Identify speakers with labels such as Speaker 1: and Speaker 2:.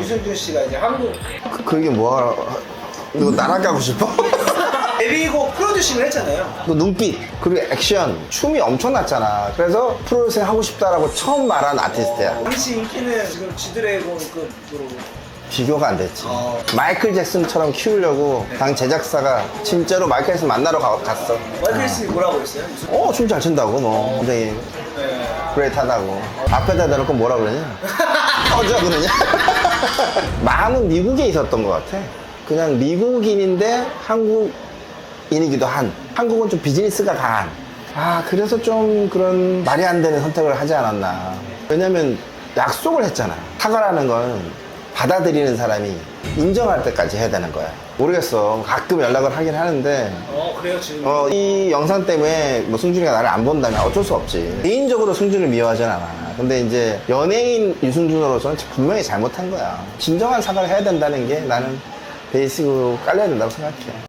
Speaker 1: 유승준 씨가 이제 한국
Speaker 2: 그, 그 이게 뭐야? 너 나랑 가고 싶어?
Speaker 1: 데뷔곡 프로듀싱을 했잖아요.
Speaker 2: 그 눈빛 그리고 액션 춤이 엄청났잖아. 그래서 프로레슬링 하고 싶다라고 처음 말한 아티스트야.
Speaker 1: 당시 인기는 지금 지드래곤급으로
Speaker 2: 비교가 안 됐지.
Speaker 1: 어.
Speaker 2: 마이클 잭슨처럼 키우려고 당 제작사가 진짜로 마이클 잭슨 만나러 가- 갔어.
Speaker 1: 마이클 씨 뭐라고 했어요?
Speaker 2: 어, 춤 잘 춘다고, 뭐. 굉장히
Speaker 1: 네.
Speaker 2: 그레이트하다고. 앞에다 대놓고 뭐라 그러냐? 꺼져, 그러냐? 마음은 미국에 있었던 것 같아. 그냥 미국인인데 한국인이기도 한. 한국은 좀 비즈니스가 강한. 아, 그래서 좀 그런 말이 안 되는 선택을 하지 않았나. 왜냐면 약속을 했잖아. 사과라는 건 받아들이는 사람이 인정할 때까지 해야 되는 거야. 모르겠어. 가끔 연락을 하긴 하는데
Speaker 1: 어 그래요 지금.
Speaker 2: 어, 이 영상 때문에 뭐 승준이가 나를 안 본다면 어쩔 수 없지. 개인적으로 승준을 미워하진 않아. 근데 이제 연예인 유승준으로서는 분명히 잘못한 거야. 진정한 사과를 해야 된다는 게 나는 베이직으로 깔려야 된다고 생각해.